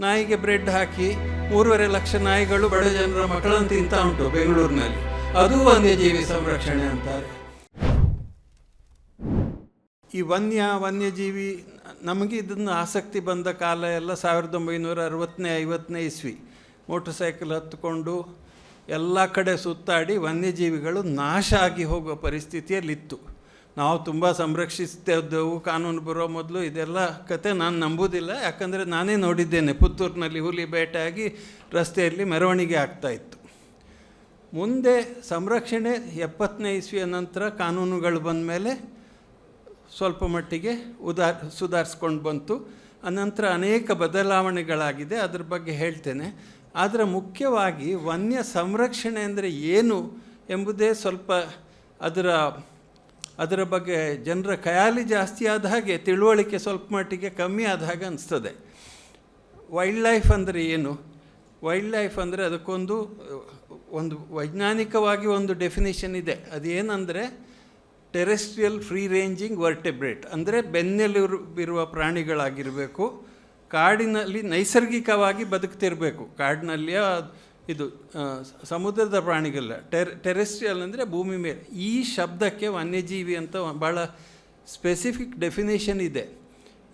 ನಾಯಿಗೆ ಬ್ರೆಡ್ ಹಾಕಿ ಮೂರುವರೆ ಲಕ್ಷ ನಾಯಿಗಳು ಬಡ ಜನರ ಮಕ್ಕಳನ್ನು ತಿಂತ ಉಂಟು ಬೆಂಗಳೂರಿನಲ್ಲಿ. ಅದು ವನ್ಯಜೀವಿ ಸಂರಕ್ಷಣೆ ಅಂತಾರೆ. ಈ ವನ್ಯ ವನ್ಯಜೀವಿ ನಮಗೆ ಇದನ್ನು ಆಸಕ್ತಿ ಬಂದ ಕಾಲ ಎಲ್ಲ ಸಾವಿರದ ಒಂಬೈನೂರ ಅರವತ್ತನೇ, ಐವತ್ತನೇ ಇಸ್ವಿ. ಮೋಟರ್ ಸೈಕಲ್ ಹತ್ತುಕೊಂಡು ಎಲ್ಲ ಕಡೆ ಸುತ್ತಾಡಿ ವನ್ಯಜೀವಿಗಳು ನಾಶ ಆಗಿ ಹೋಗುವ ಪರಿಸ್ಥಿತಿಯಲ್ಲಿತ್ತು. ನಾವು ತುಂಬ ಸಂರಕ್ಷಿಸ್ತಿದ್ದೆವು ಕಾನೂನು ಬರೋ ಮೊದಲು ಇದೆಲ್ಲ ಕತೆ ನಾನು ನಂಬುವುದಿಲ್ಲ ಯಾಕಂದರೆ ನಾನೇ ನೋಡಿದ್ದೇನೆ. ಪುತ್ತೂರಿನಲ್ಲಿ ಹುಲಿ ಬೇಟೆಯಾಗಿ ರಸ್ತೆಯಲ್ಲಿ ಮೆರವಣಿಗೆ ಆಗ್ತಾಯಿತ್ತು ಮುಂದೆ ಸಂರಕ್ಷಣೆ ಎಪ್ಪತ್ತನೇ ಇಸ್ವಿಯ ನಂತರ ಕಾನೂನುಗಳು ಬಂದ ಮೇಲೆ ಸ್ವಲ್ಪ ಮಟ್ಟಿಗೆ ಉದಾರ್ ಸುಧಾರಿಸ್ಕೊಂಡು ಬಂತು. ಅನಂತರ ಅನೇಕ ಬದಲಾವಣೆಗಳಾಗಿದೆ. ಅದ್ರ ಬಗ್ಗೆ ಹೇಳ್ತೇನೆ. ಆದರೆ ಮುಖ್ಯವಾಗಿ ವನ್ಯ ಸಂರಕ್ಷಣೆ ಅಂದರೆ ಏನು ಎಂಬುದೇ ಸ್ವಲ್ಪ ಅದರ ಅದರ ಬಗ್ಗೆ ಜನರ ಖಯಾಲಿ ಜಾಸ್ತಿ ಆದ ಹಾಗೆ ತಿಳುವಳಿಕೆ ಸ್ವಲ್ಪ ಮಟ್ಟಿಗೆ ಕಮ್ಮಿ ಆದ ಹಾಗೆ ಅನಿಸ್ತದೆ. ವೈಲ್ಡ್ ಲೈಫ್ ಅಂದರೆ ಏನು? ವೈಲ್ಡ್ ಲೈಫ್ ಅಂದರೆ ಅದಕ್ಕೊಂದು, ಒಂದು ವೈಜ್ಞಾನಿಕವಾಗಿ ಒಂದು ಡೆಫಿನೇಷನ್ ಇದೆ. ಅದೇನೆಂದರೆ ಟೆರೆಸ್ಟ್ರಿಯಲ್ ಫ್ರೀ ರೇಂಜಿಂಗ್ ವರ್ಟೆಬ್ರೇಟ್ ಅಂದರೆ ಇರುವ ಪ್ರಾಣಿಗಳಾಗಿರಬೇಕು, ಕಾಡಿನಲ್ಲಿ ನೈಸರ್ಗಿಕವಾಗಿ ಬದುಕ್ತಿರಬೇಕು. ಕಾಡಿನಲ್ಲಿಯ ಇದು ಸಮುದ್ರದ ಪ್ರಾಣಿಗಲ್ಲ, ಟೆರ್ ಟೆರೆಸ್ಟ್ರಿಯಲ್ ಅಂದರೆ ಭೂಮಿ ಮೇಲೆ. ಈ ಶಬ್ದಕ್ಕೆ ವನ್ಯಜೀವಿ ಅಂತ ಭಾಳ ಸ್ಪೆಸಿಫಿಕ್ ಡೆಫಿನೇಷನ್ ಇದೆ.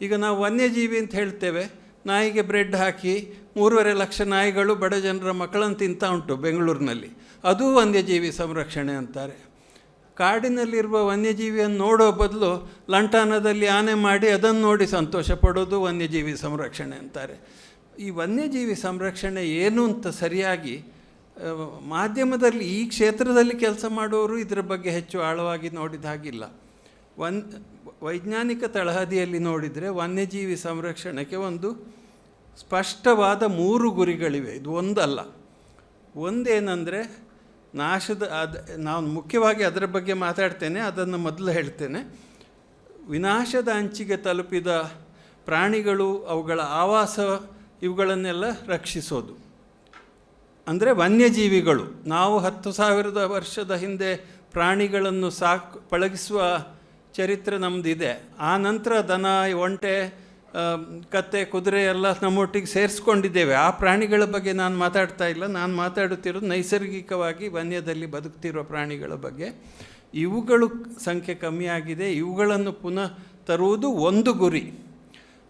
ಈಗ ನಾವು ವನ್ಯಜೀವಿ ಅಂತ ಹೇಳ್ತೇವೆ. ನಾಯಿಗೆ ಬ್ರೆಡ್ ಹಾಕಿ ಮೂರುವರೆ ಲಕ್ಷ ನಾಯಿಗಳು ಬಡ ಜನರ ಮಕ್ಕಳನ್ನು ತಿಂತಾ ಉಂಟು ಬೆಂಗಳೂರಿನಲ್ಲಿ. ಅದು ವನ್ಯಜೀವಿ ಸಂರಕ್ಷಣೆ ಅಂತಾರೆ. ಕಾಡಿನಲ್ಲಿರುವ ವನ್ಯಜೀವಿಯನ್ನು ನೋಡೋ ಬದಲು ಲಂಟಾನದಲ್ಲಿ ಆನೆ ಮಾಡಿ ಅದನ್ನು ನೋಡಿ ಸಂತೋಷ ಪಡೋದು ವನ್ಯಜೀವಿ ಸಂರಕ್ಷಣೆ ಅಂತಾರೆ. ಈ ವನ್ಯಜೀವಿ ಸಂರಕ್ಷಣೆ ಏನು ಅಂತ ಸರಿಯಾಗಿ ಮಾಧ್ಯಮದಲ್ಲಿ ಈ ಕ್ಷೇತ್ರದಲ್ಲಿ ಕೆಲಸ ಮಾಡುವವರು ಇದರ ಬಗ್ಗೆ ಹೆಚ್ಚು ಆಳವಾಗಿ ನೋಡಿದ ಹಾಗಿಲ್ಲ. ವನ್, ವೈಜ್ಞಾನಿಕ ತಳಹದಿಯಲ್ಲಿ ನೋಡಿದರೆ ವನ್ಯಜೀವಿ ಸಂರಕ್ಷಣೆಗೆ ಒಂದು ಸ್ಪಷ್ಟವಾದ ಮೂರು ಗುರಿಗಳಿವೆ. ಇದು ಒಂದಲ್ಲ. ಒಂದೇನೆಂದರೆ ನಾಶದ, ಅದು, ನಾನು ಮುಖ್ಯವಾಗಿ ಅದರ ಬಗ್ಗೆ ಮಾತಾಡ್ತೇನೆ, ಅದನ್ನು ಮೊದಲು ಹೇಳ್ತೇನೆ. ವಿನಾಶದ ಅಂಚಿಗೆ ತಲುಪಿದ ಪ್ರಾಣಿಗಳು ಅವುಗಳ ಆವಾಸ ಇವುಗಳನ್ನೆಲ್ಲ ರಕ್ಷಿಸೋದು. ಅಂದರೆ ವನ್ಯಜೀವಿಗಳು, ನಾವು ಹತ್ತು ಸಾವಿರದ ವರ್ಷದ ಹಿಂದೆ ಪ್ರಾಣಿಗಳನ್ನು ಸಾಕು, ಪಳಗಿಸುವ ಚರಿತ್ರೆ ನಮ್ಮದಿದೆ ಆ ನಂತರ ದನ, ಒಂಟೆ ಕತ್ತೆ, ಕುದುರೆ ಎಲ್ಲ ನಮ್ಮೊಟ್ಟಿಗೆ ಸೇರಿಸ್ಕೊಂಡಿದ್ದೇವೆ. ಆ ಪ್ರಾಣಿಗಳ ಬಗ್ಗೆ ನಾನು ಮಾತಾಡ್ತಾ ಇಲ್ಲ. ನಾನು ಮಾತಾಡುತ್ತಿರೋದು ನೈಸರ್ಗಿಕವಾಗಿ ವನ್ಯದಲ್ಲಿ ಬದುಕ್ತಿರೋ ಪ್ರಾಣಿಗಳ ಬಗ್ಗೆ. ಇವುಗಳು ಸಂಖ್ಯೆ ಕಮ್ಮಿಯಾಗಿದೆ ಇವುಗಳನ್ನು ಪುನಃ ತರುವುದು ಒಂದು ಗುರಿ.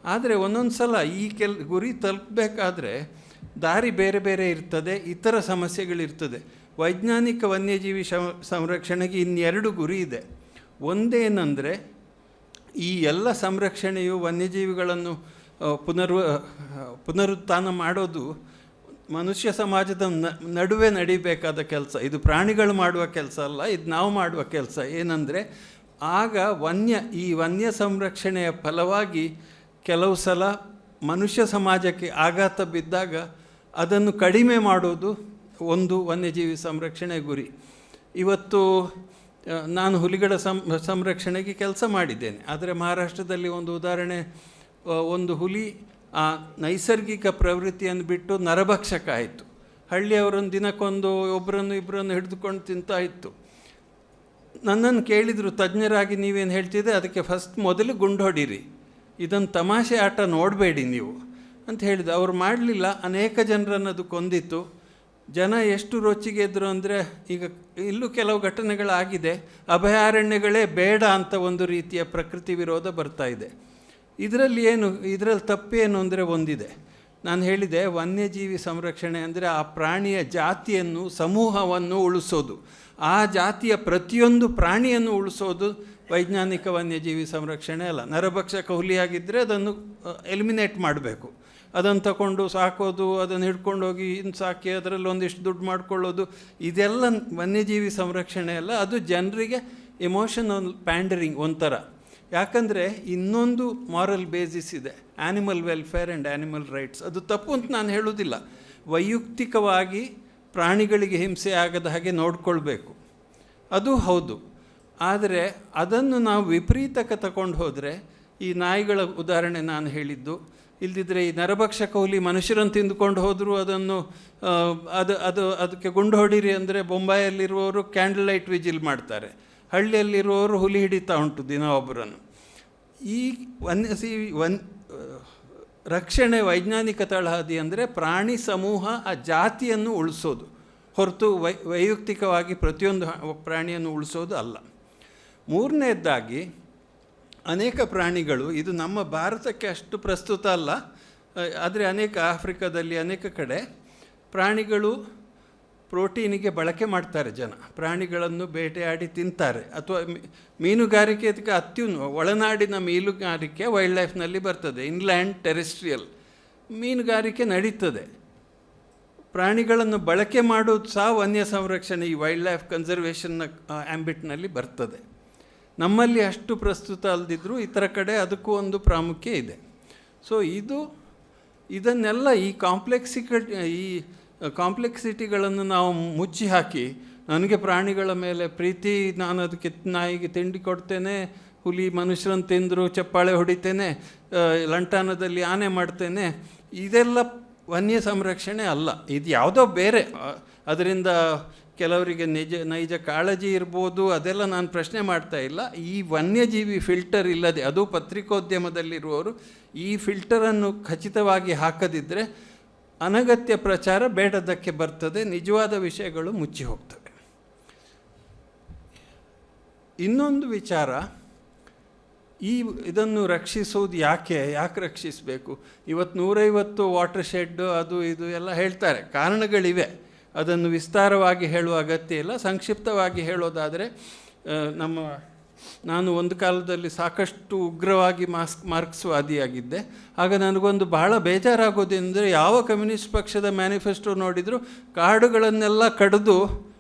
ಆದರೆ ಒಂದೊಂದು ಸಲ ಈ ಕೆಲ, ಗುರಿ ತಲುಪಬೇಕಾದ್ರೆ ದಾರಿ ಬೇರೆ ಬೇರೆ ಇರ್ತದೆ, ಇತರ ಸಮಸ್ಯೆಗಳಿರ್ತದೆ. ವೈಜ್ಞಾನಿಕ ವನ್ಯಜೀವಿ ಸಂರಕ್ಷಣೆಗೆ ಇನ್ನೆರಡು ಗುರಿ ಇದೆ. ಒಂದೇನೆಂದರೆ ಈ ಎಲ್ಲ ಸಂರಕ್ಷಣೆಯು ವನ್ಯಜೀವಿಗಳನ್ನು ಪುನರ್ ಪುನರುತ್ಥಾನ ಮಾಡೋದು ಮನುಷ್ಯ ಸಮಾಜದ ನಡುವೆ ನಡಿಬೇಕಾದ ಕೆಲಸ. ಇದು ಪ್ರಾಣಿಗಳು ಮಾಡುವ ಕೆಲಸ ಅಲ್ಲ, ಇದು ನಾವು ಮಾಡುವ ಕೆಲಸ. ಏನಂದರೆ ಆಗ ವನ್ಯ, ಈ ವನ್ಯ ಸಂರಕ್ಷಣೆಯ ಫಲವಾಗಿ ಕೆಲವು ಸಲ ಮನುಷ್ಯ ಸಮಾಜಕ್ಕೆ ಆಘಾತ ಬಿದ್ದಾಗ ಅದನ್ನು ಕಡಿಮೆ ಮಾಡೋದು ಒಂದು ವನ್ಯಜೀವಿ ಸಂರಕ್ಷಣೆ ಗುರಿ. ಇವತ್ತು ನಾನು ಹುಲಿಗಳ ಸಂರಕ್ಷಣೆಗೆ ಕೆಲಸ ಮಾಡಿದ್ದೇನೆ. ಆದರೆ ಮಹಾರಾಷ್ಟ್ರದಲ್ಲಿ ಒಂದು ಉದಾಹರಣೆ ಒಂದು ಹುಲಿ, ಆ, ನೈಸರ್ಗಿಕ ಪ್ರವೃತ್ತಿಯನ್ನು ಬಿಟ್ಟು ನರಭಕ್ಷಕ ಆಯಿತು. ಹಳ್ಳಿಯವರನ್ನು ದಿನಕ್ಕೊಂದು ಒಬ್ಬರನ್ನು ಇಬ್ಬರನ್ನು ಹಿಡಿದುಕೊಂಡು ತಿಂತಾ ಇತ್ತು. ನನ್ನನ್ನು ಕೇಳಿದರು, ತಜ್ಞರಾಗಿ ನೀವೇನು ಹೇಳ್ತಿದ್ದೆ ಅದಕ್ಕೆ ಫಸ್ಟ್ ಮೊದಲು ಗುಂಡು ಹೊಡೀರಿ ಇದನ್ನು ತಮಾಷೆ ಆಟ ನೋಡಬೇಡಿ ನೀವು ಅಂತ ಹೇಳಿದ ಅವರು ಮಾಡಲಿಲ್ಲ. ಅನೇಕ ಜನರನ್ನು ಅದು ಕೊಂದಿತ್ತು. ಜನ ಎಷ್ಟು ರೊಚ್ಚಿಗೆದ್ರು ಅಂದರೆ ಈಗ ಇಲ್ಲೂ ಕೆಲವು ಘಟನೆಗಳಾಗಿದೆ. ಅಭಯಾರಣ್ಯಗಳೇ ಬೇಡ ಅಂತ ಒಂದು ರೀತಿಯ ಪ್ರಕೃತಿ ವಿರೋಧ ಬರ್ತಾ ಇದೆ. ಇದರಲ್ಲಿ ಏನು, ಇದರಲ್ಲಿ ತಪ್ಪೇನು ಅಂದರೆ ಒಂದಿದೆ. ನಾನು ಹೇಳಿದೆ, ವನ್ಯಜೀವಿ ಸಂರಕ್ಷಣೆ ಅಂದರೆ ಆ ಪ್ರಾಣಿಯ ಜಾತಿಯನ್ನು, ಸಮೂಹವನ್ನು ಉಳಿಸೋದು. ಆ ಜಾತಿಯ ಪ್ರತಿಯೊಂದು ಪ್ರಾಣಿಯನ್ನು ಉಳಿಸೋದು ವೈಜ್ಞಾನಿಕ ವನ್ಯಜೀವಿ ಸಂರಕ್ಷಣೆ ಅಲ್ಲ. ನರಭಕ್ಷ ಕೌಲಿಯಾಗಿದ್ದರೆ ಅದನ್ನು ಎಲಿಮಿನೇಟ್ ಮಾಡಬೇಕು. ಅದನ್ನು ತಗೊಂಡು ಸಾಕೋದು, ಅದನ್ನು ಹಿಡ್ಕೊಂಡು ಹೋಗಿ ಇನ್ನು ಸಾಕಿ ಅದರಲ್ಲಿ ಒಂದಿಷ್ಟು ದುಡ್ಡು ಮಾಡ್ಕೊಳ್ಳೋದು, ಇದೆಲ್ಲ ವನ್ಯಜೀವಿ ಸಂರಕ್ಷಣೆ ಅಲ್ಲ. ಅದು ಜನರಿಗೆ ಎಮೋಷನಲ್ ಪ್ಯಾಂಡರಿಂಗ್ ಒಂಥರ. ಯಾಕಂದರೆ ಇನ್ನೊಂದು ಮಾರಲ್ ಬೇಸಿಸ್ ಇದೆ. Animal welfare and animal rights ಅದು ತಪ್ಪು ಅಂತ ನಾನು ಹೇಳೋದಿಲ್ಲ ವೈಯಕ್ತಿಕವಾಗಿ ಪ್ರಾಣಿಗಳಿಗೆ ಹಿಂಸೆ ಆಗದ ಹಾಗೆ ನೋಡ್ಕೊಳ್ಬೇಕು. ಅದು ಹೌದು. ಆದರೆ ಅದನ್ನು ನಾವು ವಿಪರೀತಕ್ಕೆ ತಗೊಂಡು ಹೋದರೆ, ಈ ನಾಯಿಗಳ ಉದಾಹರಣೆ ನಾನು ಹೇಳಿದ್ದು, ಇಲ್ದಿದ್ರೆ ಈ ನರಭಕ್ಷ ಹುಲಿ ಮನುಷ್ಯರನ್ನು ತಿಂದುಕೊಂಡು ಹೋದರೂ ಅದನ್ನು ಅದು ಅದು, ಅದಕ್ಕೆ ಗುಂಡು ಹೊಡೀರಿ ಅಂದರೆ ಬೊಂಬಾಯಲ್ಲಿರುವವರು ಕ್ಯಾಂಡಲ್ ಲೈಟ್ ವಿಜಿಲ್ ಮಾಡ್ತಾರೆ. ಹಳ್ಳಿಯಲ್ಲಿರುವವರು ಹುಲಿ ಹಿಡಿತಾ ಉಂಟು ದಿನ ಒಬ್ಬರನ್ನು ಈ ವನ್ಯಜೀವಿ, ವನ್ ರಕ್ಷಣೆ, ವೈಜ್ಞಾನಿಕ ತಳಹದಿ ಅಂದರೆ ಪ್ರಾಣಿ ಸಮೂಹ ಆ ಜಾತಿಯನ್ನು ಉಳಿಸೋದು. ಹೊರತು ವೈ, ವೈಯಕ್ತಿಕವಾಗಿ ಪ್ರತಿಯೊಂದು ಪ್ರಾಣಿಯನ್ನು ಉಳಿಸೋದು ಅಲ್ಲ. ಮೂರನೇದಾಗಿ ಅನೇಕ ಪ್ರಾಣಿಗಳು, ಇದು ನಮ್ಮ ಭಾರತಕ್ಕೆ ಅಷ್ಟು ಪ್ರಸ್ತುತ ಅಲ್ಲ ಆದರೆ ಅನೇಕ ಆಫ್ರಿಕಾದಲ್ಲಿ ಅನೇಕ ಕಡೆ ಪ್ರಾಣಿಗಳು ಪ್ರೋಟೀನಿಗೆ ಬಳಕೆ ಮಾಡ್ತಾರೆ ಜನ. ಪ್ರಾಣಿಗಳನ್ನು ಬೇಟೆಯಾಡಿ ತಿಂತಾರೆ. ಅಥವಾ ಮೀನುಗಾರಿಕೆ ಅದಕ್ಕೆ ಅತ್ಯುನ್ನ ಒಳನಾಡಿನ ಮೀನುಗಾರಿಕೆ ವೈಲ್ಡ್ ಲೈಫ್ನಲ್ಲಿ ಬರ್ತದೆ. ಇನ್ಲ್ಯಾಂಡ್ ಟೆರೆಸ್ಟ್ರಿಯಲ್ ಮೀನುಗಾರಿಕೆ ನಡೀತದೆ. ಪ್ರಾಣಿಗಳನ್ನು ಬಳಕೆ ಮಾಡೋದು ಸಹ ವನ್ಯ ಸಂರಕ್ಷಣೆ ಈ ವೈಲ್ಡ್ ಲೈಫ್ ಕನ್ಸರ್ವೇಷನ್ನ ಆ್ಯಂಬಿಟ್ನಲ್ಲಿ ಬರ್ತದೆ. ನಮ್ಮಲ್ಲಿ ಅಷ್ಟು ಪ್ರಸ್ತುತ ಅಲ್ಲದಿದ್ದರೂ ಇತರ ಕಡೆ ಅದಕ್ಕೂ ಒಂದು ಪ್ರಾಮುಖ್ಯ ಇದೆ. ಸೊ, ಇದು, ಇದನ್ನೆಲ್ಲ ಈ ಕಾಂಪ್ಲೆಕ್ಸಿಕ ಈ ಕಾಂಪ್ಲೆಕ್ಸಿಟಿಗಳನ್ನು ನಾವು ಮುಚ್ಚಿ ಹಾಕಿ, ನನಗೆ ಪ್ರಾಣಿಗಳ ಮೇಲೆ ಪ್ರೀತಿ, ನಾನು ಅದಕ್ಕೆ ನಾಯಿಗೆ ತಿಂಡಿ ಕೊಡ್ತೇನೆ, ಹುಲಿ ಮನುಷ್ಯರನ್ನು ತಿಂದರು, ಚಪ್ಪಾಳೆ ಹೊಡಿತೇನೆ ಲಂಟಾನದಲ್ಲಿ ಆನೆ ಮಾಡ್ತೇನೆ, ಇದೆಲ್ಲ ವನ್ಯ ಸಂರಕ್ಷಣೆ ಅಲ್ಲ. ಇದು ಯಾವುದೋ ಬೇರೆ. ಅದರಿಂದ ಕೆಲವರಿಗೆ ನಿಜ, ನೈಜ ಕಾಳಜಿ ಇರ್ಬೋದು, ಅದೆಲ್ಲ ನಾನು ಪ್ರಶ್ನೆ ಮಾಡ್ತಾ ಇಲ್ಲ. ಈ ವನ್ಯಜೀವಿ ಫಿಲ್ಟರ್ ಇಲ್ಲದೆ, ಅದು ಪತ್ರಿಕೋದ್ಯಮದಲ್ಲಿರುವವರು ಈ ಫಿಲ್ಟರನ್ನು ಖಚಿತವಾಗಿ ಹಾಕದಿದ್ದರೆ ಅನಗತ್ಯ ಪ್ರಚಾರ ಬೇಡದಕ್ಕೆ ಬರ್ತದೆ, ನಿಜವಾದ ವಿಷಯಗಳು ಮುಚ್ಚಿ ಹೋಗ್ತವೆ. ಇನ್ನೊಂದು ವಿಚಾರ, ಈ ಇದನ್ನು ರಕ್ಷಿಸೋದು ಯಾಕೆ ಯಾಕೆ ರಕ್ಷಿಸಬೇಕು? ಇವತ್ತು ನೂರೈವತ್ತು ವಾಟರ್ ಶೆಡ್ ಅದು ಇದು ಎಲ್ಲ ಹೇಳ್ತಾರೆ. ಕಾರಣಗಳಿವೆ. ಅದನ್ನು ವಿಸ್ತಾರವಾಗಿ ಹೇಳುವ ಅಗತ್ಯ ಇಲ್ಲ. ಸಂಕ್ಷಿಪ್ತವಾಗಿ ಹೇಳೋದಾದರೆ ನಮ್ಮ ನಾನು ಒಂದು ಕಾಲದಲ್ಲಿ ಸಾಕಷ್ಟು ಉಗ್ರವಾಗಿ ಮಾಸ್ಕ್ ಮಾರ್ಕ್ಸ್ವಾದಿಯಾಗಿದ್ದೆ. ಆಗ ನನಗೊಂದು ಬಹಳ ಬೇಜಾರಾಗೋದೆಂದರೆ ಯಾವ ಕಮ್ಯುನಿಸ್ಟ್ ಪಕ್ಷದ ಮ್ಯಾನಿಫೆಸ್ಟೋ ನೋಡಿದರೂ ಕಾಡುಗಳನ್ನೆಲ್ಲ ಕಡಿದು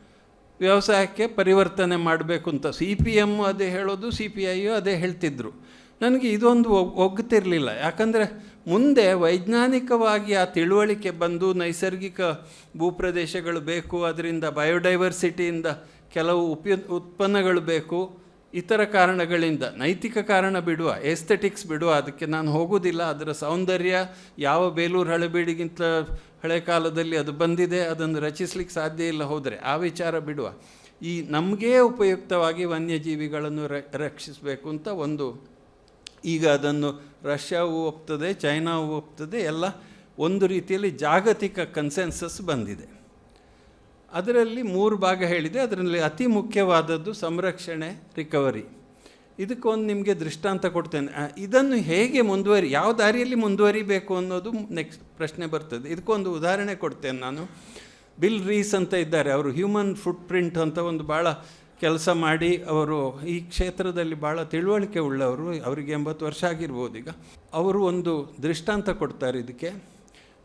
ವ್ಯವಸಾಯಕ್ಕೆ ಪರಿವರ್ತನೆ ಮಾಡಬೇಕು ಅಂತ. ಸಿ ಪಿ ಎಂ ಅದೇ ಹೇಳೋದು, ಸಿ ಪಿ ಐಯು ಅದೇ ಹೇಳ್ತಿದ್ರು. ನನಗೆ ಇದೊಂದು ಒಗ್- ಒಗ್ತಿರಲಿಲ್ಲ. ಯಾಕಂದರೆ ಮುಂದೆ ವೈಜ್ಞಾನಿಕವಾಗಿ ಆ ತಿಳುವಳಿಕೆ ಬಂದು ನೈಸರ್ಗಿಕ ಭೂಪ್ರದೇಶಗಳು ಬೇಕು, ಅದರಿಂದ ಬಯೋಡೈವರ್ಸಿಟಿಯಿಂದ ಕೆಲವು ಉಪಯು, ಉತ್ಪನ್ನಗಳು ಬೇಕು ಇತರ ಕಾರಣಗಳಿಂದ, ನೈತಿಕ ಕಾರಣ ಬಿಡುವ ಎಸ್ಥೆಟಿಕ್ಸ್ ಬಿಡುವ, ಅದಕ್ಕೆ ನಾನು ಹೋಗೋದಿಲ್ಲ ಅದರ ಸೌಂದರ್ಯ, ಯಾವ ಬೇಲೂರು ಹಳೆಬೀಡಿಗಿಂತ ಹಳೆ ಕಾಲದಲ್ಲಿ ಅದು ಬಂದಿದೆ, ಅದನ್ನು ರಚಿಸ್ಲಿಕ್ಕೆ ಸಾಧ್ಯ ಇಲ್ಲ ಹೋದರೆ ಆ ವಿಚಾರ ಬಿಡುವ. ಈ ನಮಗೇ ಉಪಯುಕ್ತವಾಗಿ ವನ್ಯಜೀವಿಗಳನ್ನು ರಕ್ಷಿಸಬೇಕು ಅಂತ ಒಂದು, ಈಗ ಅದನ್ನು ರಷ್ಯಾವು ಒಪ್ತದೆ, ಚೈನಾವು ಒಪ್ತದೆ, ಎಲ್ಲ ಒಂದು ರೀತಿಯಲ್ಲಿ ಜಾಗತಿಕ ಕನ್ಸೆನ್ಸಸ್ ಬಂದಿದೆ. ಅದರಲ್ಲಿ ಮೂರು ಭಾಗ ಹೇಳಿದೆ. ಅದರಲ್ಲಿ ಅತಿ ಮುಖ್ಯವಾದದ್ದು ಸಂರಕ್ಷಣೆ, ರಿಕವರಿ. ಇದಕ್ಕೊಂದು ನಿಮಗೆ ದೃಷ್ಟಾಂತ ಕೊಡ್ತೇನೆ. ಇದನ್ನು ಹೇಗೆ ಮುಂದುವರಿ, ಯಾವ ದಾರಿಯಲ್ಲಿ ಮುಂದುವರಿಬೇಕು ಅನ್ನೋದು ನೆಕ್ಸ್ಟ್ ಪ್ರಶ್ನೆ ಬರ್ತದೆ. ಇದಕ್ಕೊಂದು ಉದಾಹರಣೆ ಕೊಡ್ತೇನೆ ನಾನು. ಬಿಲ್ ರೀಸ್ ಅಂತ ಇದ್ದಾರೆ. ಅವರು ಹ್ಯೂಮನ್ ಫುಟ್ ಪ್ರಿಂಟ್ ಅಂತ ಒಂದು ಭಾಳ ಕೆಲಸ ಮಾಡಿ ಅವರು ಈ ಕ್ಷೇತ್ರದಲ್ಲಿ ಭಾಳ ತಿಳುವಳಿಕೆ ಉಳ್ಳವರು. ಅವರಿಗೆ ಎಂಬತ್ತು ವರ್ಷ ಆಗಿರ್ಬೋದು ಈಗ. ಅವರು ಒಂದು ದೃಷ್ಟಾಂತ ಕೊಡ್ತಾರೆ ಇದಕ್ಕೆ.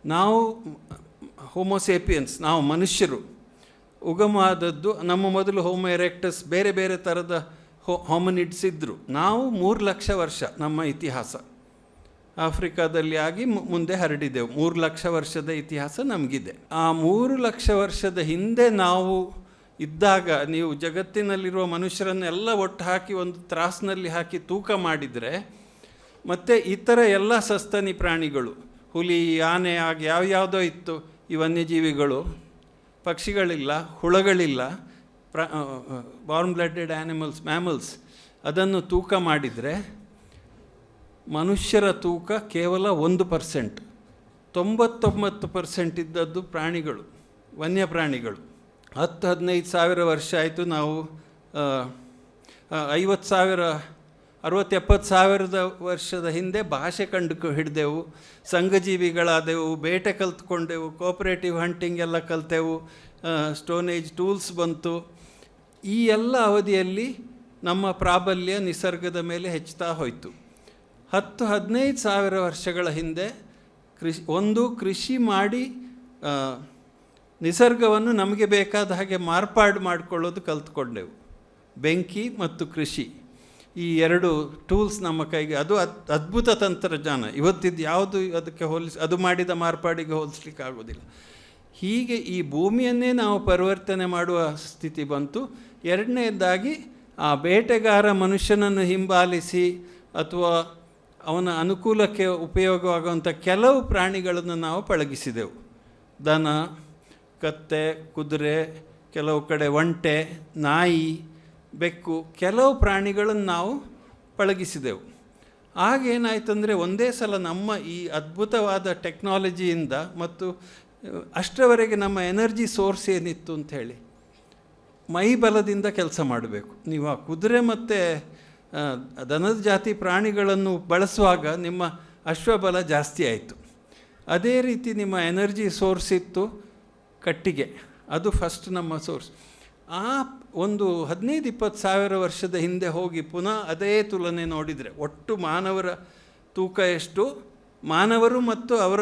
ನಾವು ಹೋಮೋಸೇಪಿಯನ್ಸ್ ನಾವು ಮನುಷ್ಯರು ಉಗಮ ಆದದ್ದು ನಮ್ಮ ಮೊದಲು ಹೋಮೋ ಎರೆಕ್ಟಸ್ ಬೇರೆ ಬೇರೆ ಥರದ ಹೋ ಹೋಮನಿಡ್ಸ್ ಇದ್ದರು ನಾವು ಮೂರು ಲಕ್ಷ ವರ್ಷ ನಮ್ಮ ಇತಿಹಾಸ. ಆಫ್ರಿಕಾದಲ್ಲಿ ಆಗಿ ಮುಂದೆ ಹರಡಿದೆವು. ಮೂರು ಲಕ್ಷ ವರ್ಷದ ಇತಿಹಾಸ ನಮಗಿದೆ. ಆ ಮೂರು ಲಕ್ಷ ವರ್ಷದ ಹಿಂದೆ ನಾವು ಇದ್ದಾಗ ನೀವು ಜಗತ್ತಿನಲ್ಲಿರುವ ಮನುಷ್ಯರನ್ನೆಲ್ಲ ಒಟ್ಟು ಹಾಕಿ ಒಂದು ತ್ರಾಸ್ನಲ್ಲಿ ಹಾಕಿ ತೂಕ ಮಾಡಿದರೆ ಮತ್ತು ಇತರ ಎಲ್ಲ ಸಸ್ತನಿ ಪ್ರಾಣಿಗಳು ಹುಲಿ, ಆನೆ, ಆಗಿ ಯಾವ್ಯಾವುದೋ ಇತ್ತು ಈ ವನ್ಯಜೀವಿಗಳು ಪಕ್ಷಿಗಳಿಲ್ಲ, ಹುಳಗಳಿಲ್ಲ, ಪ್ರ ಬಾರ್ನ್ ಬ್ಲಡೆಡ್ ಆ್ಯನಿಮಲ್ಸ್ ಮ್ಯಾಮಲ್ಸ್, ಅದನ್ನು ತೂಕ ಮಾಡಿದರೆ ಮನುಷ್ಯರ ತೂಕ ಕೇವಲ ಒಂದು ಪರ್ಸೆಂಟ್. ತೊಂಬತ್ತೊಂಬತ್ತು ಪರ್ಸೆಂಟ್ ಇದ್ದದ್ದು ಪ್ರಾಣಿಗಳು ವನ್ಯ ಪ್ರಾಣಿಗಳು ಹತ್ತು, ಹದಿನೈದು ಸಾವಿರ ವರ್ಷ ಆಯಿತು ನಾವು ಐವತ್ತು ಸಾವಿರ ಅರವತ್ತು ಎಪ್ಪತ್ತು ಸಾವಿರದ ವರ್ಷದ ಹಿಂದೆ ಭಾಷೆ ಕಂಡು ಹಿಡಿದೆವು, ಸಂಘಜೀವಿಗಳಾದೆವು, ಬೇಟೆ ಕಲ್ತ್ಕೊಂಡೆವು ಕೋಪರೇಟಿವ್ ಹಂಟಿಂಗ್ ಎಲ್ಲ ಕಲ್ತೆವು ಸ್ಟೋನ್ ಏಜ್ ಟೂಲ್ಸ್ ಬಂತು. ಈ ಎಲ್ಲ ಅವಧಿಯಲ್ಲಿ ನಮ್ಮ ಪ್ರಾಬಲ್ಯ ನಿಸರ್ಗದ ಮೇಲೆ ಹೆಚ್ಚುತ್ತಾ ಹೋಯಿತು. ಹತ್ತು, ಹದಿನೈದು ಸಾವಿರ ವರ್ಷಗಳ ಹಿಂದೆ ಕೃಷಿ, ಒಂದು ಕೃಷಿ ಮಾಡಿ ನಿಸರ್ಗವನ್ನು ನಮಗೆ ಬೇಕಾದ ಹಾಗೆ ಮಾರ್ಪಾಡು ಮಾಡಿಕೊಳ್ಳೋದು ಕಲ್ತ್ಕೊಂಡೆವು. ಬೆಂಕಿ ಮತ್ತು ಕೃಷಿ. ಈ ಎರಡು ಟೂಲ್ಸ್ ನಮ್ಮ ಕೈಗೆ, ಅದು ಅದ್, ಅದ್ಭುತ ತಂತ್ರಜ್ಞಾನ. ಇವತ್ತಿದ್ದು ಯಾವುದು ಅದಕ್ಕೆ ಹೋಲಿಸಿ ಅದು ಮಾಡಿದ ಮಾರ್ಪಾಡಿಗೆ ಹೋಲಿಸ್ಲಿಕ್ಕೆ ಆಗೋದಿಲ್ಲ ಹೀಗೆ ಈ ಭೂಮಿಯನ್ನೇ ನಾವು ಪರಿವರ್ತನೆ ಮಾಡುವ ಸ್ಥಿತಿ ಬಂತು. ಎರಡನೇದಾಗಿ, ಆ ಬೇಟೆಗಾರ ಮನುಷ್ಯನನ್ನು ಹಿಂಬಾಲಿಸಿ ಅಥವಾ ಅವನ ಅನುಕೂಲಕ್ಕೆ ಉಪಯೋಗವಾಗುವಂಥ ಕೆಲವು ಪ್ರಾಣಿಗಳನ್ನು ನಾವು ಪಳಗಿಸಿದೆವು. ದನ, ಕತ್ತೆ, ಕುದುರೆ, ಕೆಲವು ಕಡೆ ಒಂಟೆ, ನಾಯಿ ಬೆಕ್ಕು ಕೆಲವು ಪ್ರಾಣಿಗಳನ್ನು ನಾವು ಪಳಗಿಸಿದೆವು. ಆಗೇನಾಯ್ತಂದರೆ ಒಂದೇ ಸಲ ನಮ್ಮ ಈ ಅದ್ಭುತವಾದ ಟೆಕ್ನಾಲಜಿಯಿಂದ ಮತ್ತು ಅಷ್ಟರವರೆಗೆ ನಮ್ಮ ಎನರ್ಜಿ ಸೋರ್ಸ್ ಏನಿತ್ತು ಅಂತ ಹೇಳಿ, ಮೈ ಬಲದಿಂದ ಕೆಲಸ ಮಾಡಬೇಕು. ನೀವು ಆ ಕುದುರೆ ಮತ್ತು ದನದ ಜಾತಿ ಪ್ರಾಣಿಗಳನ್ನು ಬಳಸುವಾಗ ನಿಮ್ಮ ಅಶ್ವಬಲ ಜಾಸ್ತಿ ಆಯಿತು. ಅದೇ ರೀತಿ ನಿಮ್ಮ ಎನರ್ಜಿ ಸೋರ್ಸ್ ಇತ್ತು ಕಟ್ಟಿಗೆ. ಅದು ಫಸ್ಟ್ ನಮ್ಮ ಸೋರ್ಸ್. ಆ ಒಂದು ಹದಿನೈದು ಇಪ್ಪತ್ತು ಸಾವಿರ ವರ್ಷದ ಹಿಂದೆ ಹೋಗಿ ಪುನಃ ಅದೇ ತುಲನೆ ನೋಡಿದರೆ ಒಟ್ಟು ಮಾನವರ ತೂಕ ಎಷ್ಟು? ಮಾನವರು ಮತ್ತು ಅವರ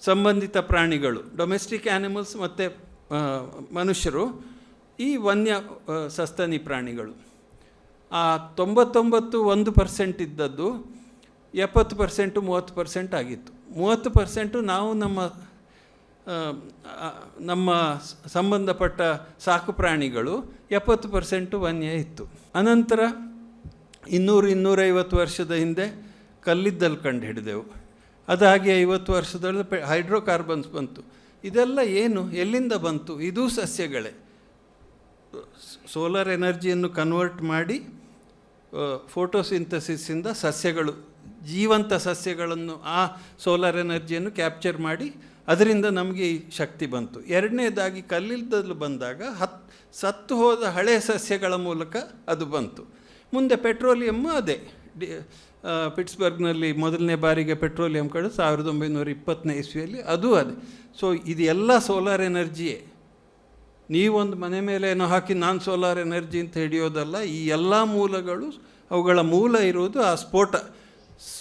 ಸಂಬಂಧಿತ ಪ್ರಾಣಿಗಳು ಡೊಮೆಸ್ಟಿಕ್ ಆ್ಯನಿಮಲ್ಸ್ ಮತ್ತು ಮನುಷ್ಯರು, ಈ ವನ್ಯ ಸಸ್ತನಿ ಪ್ರಾಣಿಗಳು. ಆ ತೊಂಬತ್ತೊಂಬತ್ತು ಒಂದು ಪರ್ಸೆಂಟ್ ಇದ್ದದ್ದು, ಎಪ್ಪತ್ತು ಪರ್ಸೆಂಟು ಮೂವತ್ತು ಪರ್ಸೆಂಟ್ ಆಗಿತ್ತು. ಮೂವತ್ತು ಪರ್ಸೆಂಟು ನಾವು ನಮ್ಮ ನಮ್ಮ ಸಂಬಂಧಪಟ್ಟ ಸಾಕು ಪ್ರಾಣಿಗಳು ಎಪ್ಪತ್ತು ಪರ್ಸೆಂಟು ವನ್ಯ ಇತ್ತು. ಅನಂತರ ಇನ್ನೂರು ಇನ್ನೂರೈವತ್ತು ವರ್ಷದ ಹಿಂದೆ ಕಲ್ಲಿದ್ದಲ್ಲಿ ಕಂಡು ಹಿಡಿದೆವು. ಅದಾಗಿ ಐವತ್ತು ವರ್ಷದಲ್ಲಿ ಪೆ, ಹೈಡ್ರೋಕಾರ್ಬನ್ಸ್ ಬಂತು. ಇದೆಲ್ಲ ಏನು? ಎಲ್ಲಿಂದ ಬಂತು? ಇದೂ ಸಸ್ಯಗಳೇ. ಸೋಲಾರ್ ಎನರ್ಜಿಯನ್ನು ಕನ್ವರ್ಟ್ ಮಾಡಿ ಫೋಟೋಸಿಂಥಸಿಸಿಂದ ಸಸ್ಯಗಳು, ಜೀವಂತ ಸಸ್ಯಗಳನ್ನು ಆ ಸೋಲಾರ್ ಎನರ್ಜಿಯನ್ನು ಕ್ಯಾಪ್ಚರ್ ಮಾಡಿ ಅದರಿಂದ ನಮಗೆ ಶಕ್ತಿ ಬಂತು. ಎರಡನೇದಾಗಿ ಕಲ್ಲಿದ್ದಲು ಬಂದಾಗ ಹತ್, ಸತ್ತು ಹೋದ ಹಳೆ ಸಸ್ಯಗಳ ಮೂಲಕ ಅದು ಬಂತು. ಮುಂದೆ ಪೆಟ್ರೋಲಿಯಮ್ಮು ಅದೇ. ಡಿ ಪಿಟ್ಸ್ಬರ್ಗ್ನಲ್ಲಿ ಮೊದಲನೇ ಬಾರಿಗೆ ಪೆಟ್ರೋಲಿಯಂ ಕಡೆ ಸಾವಿರದ ಒಂಬೈನೂರ ಇಪ್ಪತ್ತನೇ ಇಸ್ವಿಯಲ್ಲಿ ಅದು ಅದೇ. ಸೊ ಇದೆಲ್ಲ ಸೋಲಾರ್ ಎನರ್ಜಿಯೇ ನೀವೊಂದು ಮನೆ ಮೇಲೆ ಏನೋ ಹಾಕಿ ನಾನು ಸೋಲಾರ್ ಎನರ್ಜಿ ಅಂತ ಹಿಡಿಯೋದಲ್ಲ, ಈ ಎಲ್ಲ ಮೂಲಗಳು ಅವುಗಳ ಮೂಲ ಇರುವುದು ಆ ಸ್ಫೋಟ.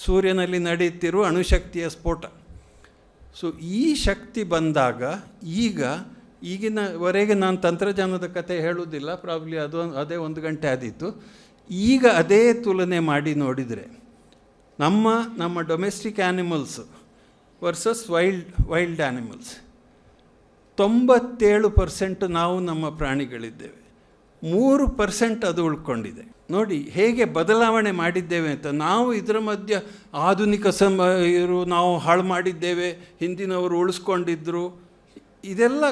ಸೂರ್ಯನಲ್ಲಿ ನಡೆಯುತ್ತಿರುವ ಅಣುಶಕ್ತಿಯ ಸ್ಫೋಟ. ಸೊ ಈ ಶಕ್ತಿ ಬಂದಾಗ ಈಗ ಈಗಿನವರೆಗೆ ನಾನು ತಂತ್ರಜ್ಞಾನದ ಕತೆ ಹೇಳುವುದಿಲ್ಲ. ಪ್ರಾಬ್ಲಿ ಅದು ಅದೇ ಒಂದು ಗಂಟೆ ಆದಿತ್ತು ಈಗ ಅದೇ ತುಲನೆ ಮಾಡಿ ನೋಡಿದರೆ ನಮ್ಮ ನಮ್ಮ domestic animals versus wild wild animals ತೊಂಬತ್ತೇಳು ಪರ್ಸೆಂಟ್ ನಾವು ನಮ್ಮ ಪ್ರಾಣಿಗಳಿದ್ದೇವೆ. ಮೂರು ಪರ್ಸೆಂಟ್ ಅದು ಉಳ್ಕೊಂಡಿದೆ. ನೋಡಿ, ಹೇಗೆ ಬದಲಾವಣೆ ಮಾಡಿದ್ದೇವೆ ಅಂತ, ನಾವು ಇದರ ಮಧ್ಯೆ ಆಧುನಿಕ ಸಮ ಇರು ನಾವು ಹಾಳು ಮಾಡಿದ್ದೇವೆ, ಹಿಂದಿನವರು ಉಳಿಸ್ಕೊಂಡಿದ್ದರು ಇದೆಲ್ಲ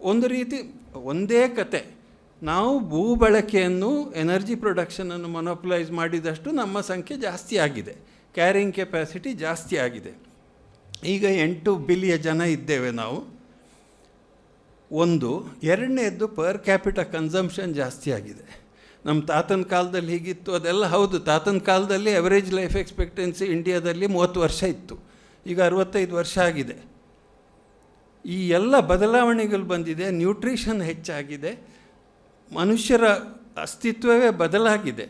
ಒಂದು ರೀತಿ, ಒಂದೇ ಕತೆ. ನಾವು ಭೂ ಬಳಕೆಯನ್ನು ಎನರ್ಜಿ ಪ್ರೊಡಕ್ಷನನ್ನು ಮೊನೋಪಲೈಸ್ ಮಾಡಿದಷ್ಟು ನಮ್ಮ ಸಂಖ್ಯೆ ಜಾಸ್ತಿ ಆಗಿದೆ. ಕ್ಯಾರಿಂಗ್ ಕೆಪಾಸಿಟಿ ಜಾಸ್ತಿ ಆಗಿದೆ. ಈಗ ಎಂಟು ಬಿಲಿಯ ಜನ ಇದ್ದೇವೆ ನಾವು. ಒಂದು, ಎರಡನೇದ್ದು ಪರ್ ಕ್ಯಾಪಿಟ ಕನ್ಸಂಪ್ಷನ್ ಜಾಸ್ತಿ ಆಗಿದೆ. ನಮ್ಮ ತಾತನ ಕಾಲದಲ್ಲಿ ಹೀಗಿತ್ತು, ಅದೆಲ್ಲ ಹೌದು. ತಾತನ ಕಾಲದಲ್ಲಿ ಎವರೇಜ್ ಲೈಫ್ ಎಕ್ಸ್ಪೆಕ್ಟೆನ್ಸಿ ಇಂಡಿಯಾದಲ್ಲಿ ಮೂವತ್ತು ವರ್ಷ ಇತ್ತು. ಈಗ ಅರವತ್ತೈದು ವರ್ಷ ಆಗಿದೆ. ಈ ಎಲ್ಲ ಬದಲಾವಣೆಗಳು ಬಂದಿದೆ ನ್ಯೂಟ್ರಿಷನ್ ಹೆಚ್ಚಾಗಿದೆ, ಮನುಷ್ಯರ ಅಸ್ತಿತ್ವವೇ ಬದಲಾಗಿದೆ.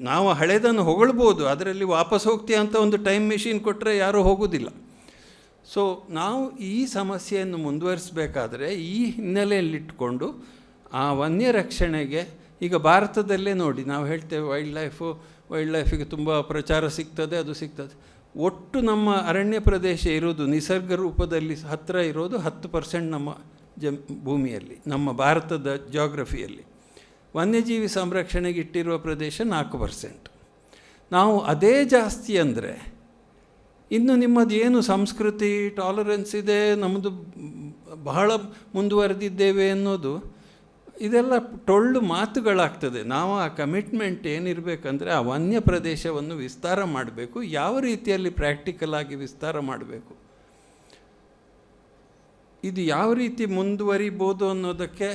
ನಾವು ಹಳೆದನ್ನು ಹೊಗಳ್ಬೋದು, ಅದರಲ್ಲಿ ವಾಪಸ್ ಹೋಗ್ತೀಯ ಅಂತ ಒಂದು ಟೈಮ್ ಮೆಷಿನ್ ಕೊಟ್ಟರೆ ಯಾರೂ ಹೋಗೋದಿಲ್ಲ. ಸೊ ನಾವು ಈ ಸಮಸ್ಯೆಯನ್ನು ಮುಂದುವರಿಸಬೇಕಾದ್ರೆ ಈ ಹಿನ್ನೆಲೆಯಲ್ಲಿಟ್ಟುಕೊಂಡು ಆ ವನ್ಯ ರಕ್ಷಣೆಗೆ ಈಗ ಭಾರತದಲ್ಲೇ ನೋಡಿ, ನಾವು ಹೇಳ್ತೇವೆ ವೈಲ್ಡ್ ಲೈಫು ವೈಲ್ಡ್ ಲೈಫಿಗೆ ತುಂಬ ಪ್ರಚಾರ ಸಿಗ್ತದೆ, ಅದು ಸಿಗ್ತದೆ. ಒಟ್ಟು ನಮ್ಮ ಅರಣ್ಯ ಪ್ರದೇಶ ಇರೋದು ನಿಸರ್ಗ ರೂಪದಲ್ಲಿ ಹತ್ತಿರ ಇರೋದು ಹತ್ತು ಪರ್ಸೆಂಟ್ ನಮ್ಮ ಜಮ್, ಭೂಮಿಯಲ್ಲಿ, ನಮ್ಮ ಭಾರತದ ಜಾಗ್ರಫಿಯಲ್ಲಿ ವನ್ಯಜೀವಿ ಸಂರಕ್ಷಣೆಗೆ ಇಟ್ಟಿರುವ ಪ್ರದೇಶ ನಾಲ್ಕು ಪರ್ಸೆಂಟ್ ನಾವು ಅದೇ ಜಾಸ್ತಿ ಅಂದರೆ ಇನ್ನು ನಿಮ್ಮದು ಏನು ಸಂಸ್ಕೃತಿ ಟಾಲರೆನ್ಸ್ ಇದೆ ನಮ್ಮದು ಬಹಳ ಮುಂದುವರೆದಿದ್ದೇವೆ ಅನ್ನೋದು, ಇದೆಲ್ಲ ಟೊಳ್ಳು ಮಾತುಗಳಾಗ್ತದೆ. ನಾವು ಆ ಕಮಿಟ್ಮೆಂಟ್ ಏನಿರಬೇಕಂದ್ರೆ ಆ ವನ್ಯ ಪ್ರದೇಶವನ್ನು ವಿಸ್ತಾರ ಮಾಡಬೇಕು, ಯಾವ ರೀತಿಯಲ್ಲಿ ಪ್ರಾಕ್ಟಿಕಲ್ ಆಗಿ ವಿಸ್ತಾರ ಮಾಡಬೇಕು. ಇದು ಯಾವ ರೀತಿ ಮುಂದುವರಿಬೋದು ಅನ್ನೋದಕ್ಕೆ,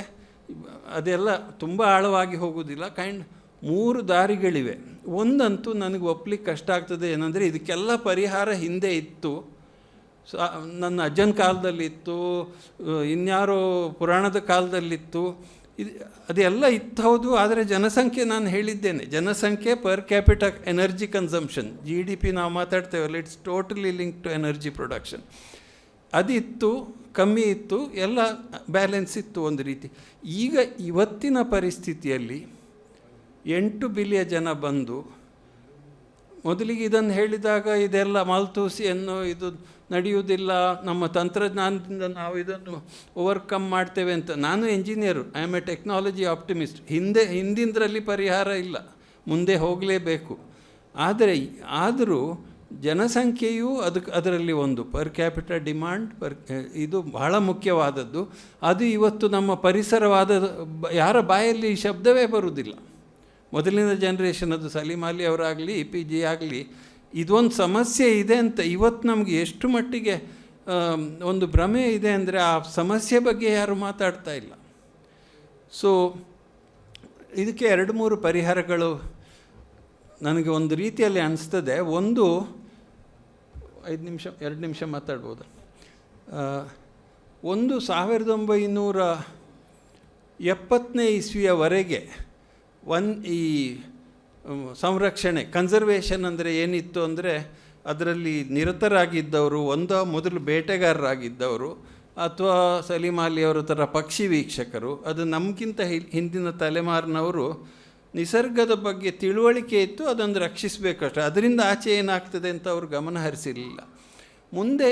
ಅದೆಲ್ಲ ತುಂಬ ಆಳವಾಗಿ ಹೋಗೋದಿಲ್ಲ ಕೈಂಡ್ ಮೂರು ದಾರಿಗಳಿವೆ. ಒಂದಂತೂ ನನಗೆ ಒಪ್ಲಿಕ್ಕೆ ಕಷ್ಟ ಆಗ್ತದೆ ಏನಂದರೆ ಇದಕ್ಕೆಲ್ಲ ಪರಿಹಾರ ಹಿಂದೆ ಇತ್ತು. ನನ್ನ ಅಜ್ಜನ ಕಾಲದಲ್ಲಿತ್ತು, ಇನ್ಯಾರೋ ಪುರಾಣದ ಕಾಲದಲ್ಲಿತ್ತು. ಇದು, ಅದೆಲ್ಲ ಇತ್ತು ಹೌದು ಆದರೆ ಜನಸಂಖ್ಯೆ ನಾನು ಹೇಳಿದ್ದೇನೆ. ಜನಸಂಖ್ಯೆ per capita energy consumption G D P ನಾವು ಮಾತಾಡ್ತೇವಲ್ಲ it's totally link to energy production ಅದಿತ್ತು, ಕಮ್ಮಿ ಇತ್ತು, ಎಲ್ಲ ಬ್ಯಾಲೆನ್ಸ್ ಇತ್ತು ಒಂದು ರೀತಿ. ಈಗ ಇವತ್ತಿನ ಪರಿಸ್ಥಿತಿಯಲ್ಲಿ ಎಂಟು ಬಿಲಿಯ ಜನ ಬಂದು ಮೊದಲಿಗೆ ಇದನ್ನು ಹೇಳಿದಾಗ ಇದೆಲ್ಲ ಮಾಲ್ತೂಸಿಯನ್ನು ಇದು ನಡೆಯುವುದಿಲ್ಲ, ನಮ್ಮ ತಂತ್ರಜ್ಞಾನದಿಂದ ನಾವು ಇದನ್ನು ಓವರ್ಕಮ್ ಮಾಡ್ತೇವೆ ಅಂತ. ನಾನು engineer I am a technology optimist ಹಿಂದೆ, ಹಿಂದಿಂದರಲ್ಲಿ ಪರಿಹಾರ ಇಲ್ಲ. ಮುಂದೆ ಹೋಗಲೇಬೇಕು. ಆದರೆ, ಆದರೂ ಜನಸಂಖ್ಯೆಯೂ ಅದಕ್ಕೆ ಅದರಲ್ಲಿ ಒಂದು. ಪರ್ ಕ್ಯಾಪಿಟಲ್ ಡಿಮ್ಯಾಂಡ್ ಪರ್ ಇದು ಬಹಳ ಮುಖ್ಯವಾದದ್ದು. ಅದು ಇವತ್ತು ನಮ್ಮ ಪರಿಸರವಾದ ಯಾರ ಬಾಯಲ್ಲಿ ಶಬ್ದವೇ ಬರುವುದಿಲ್ಲ. ಮೊದಲಿನ ಜನ್ರೇಷನ್ ಅದು ಸಲೀಮ್ ಅಲಿ ಅವರಾಗಲಿ ಪಿ ಜಿ ಆಗಲಿ, ಇದೊಂದು ಸಮಸ್ಯೆ ಇದೆ ಅಂತ ಇವತ್ತು ನಮಗೆ ಎಷ್ಟು ಮಟ್ಟಿಗೆ ಒಂದು ಭ್ರಮೆ ಇದೆ ಅಂದರೆ ಆ ಸಮಸ್ಯೆ ಬಗ್ಗೆ ಯಾರು ಮಾತಾಡ್ತಾ ಇಲ್ಲ. ಸೊ ಇದಕ್ಕೆ ಎರಡು ಮೂರು ಪರಿಹಾರಗಳು ನನಗೆ ಒಂದು ರೀತಿಯಲ್ಲಿ ಅನಿಸ್ತದೆ. ಒಂದು, ಐದು ನಿಮಿಷ, ಎರಡು ನಿಮಿಷ ಮಾತಾಡ್ಬೋದು. ಒಂದು ಸಾವಿರದ ಒಂಬೈನೂರ ಎಪ್ಪತ್ತನೇ ಇಸ್ವಿಯವರೆಗೆ ಒನ್ ಈ ಸಂರಕ್ಷಣೆ ಕನ್ಸರ್ವೇಷನ್ ಅಂದರೆ ಏನಿತ್ತು ಅಂದರೆ ಅದರಲ್ಲಿ ನಿರತರಾಗಿದ್ದವರು, ಒಂದ ಮೊದಲು ಬೇಟೆಗಾರರಾಗಿದ್ದವರು, ಅಥವಾ ಸಲೀಮ್ ಅಲಿ ಅವರ ಥರ ಪಕ್ಷಿ ವೀಕ್ಷಕರು, ಅದು ನಮಗಿಂತ ಹಿಂದಿನ ತಲೆಮಾರಿನವರು ನಿಸರ್ಗದ ಬಗ್ಗೆ ತಿಳುವಳಿಕೆ ಇತ್ತು, ಅದೊಂದು ರಕ್ಷಿಸಬೇಕಷ್ಟೆ. ಅದರಿಂದ ಆಚೆ ಏನಾಗ್ತದೆ ಅಂತ ಅವರು ಗಮನ ಹರಿಸಿರಲಿಲ್ಲ. ಮುಂದೆ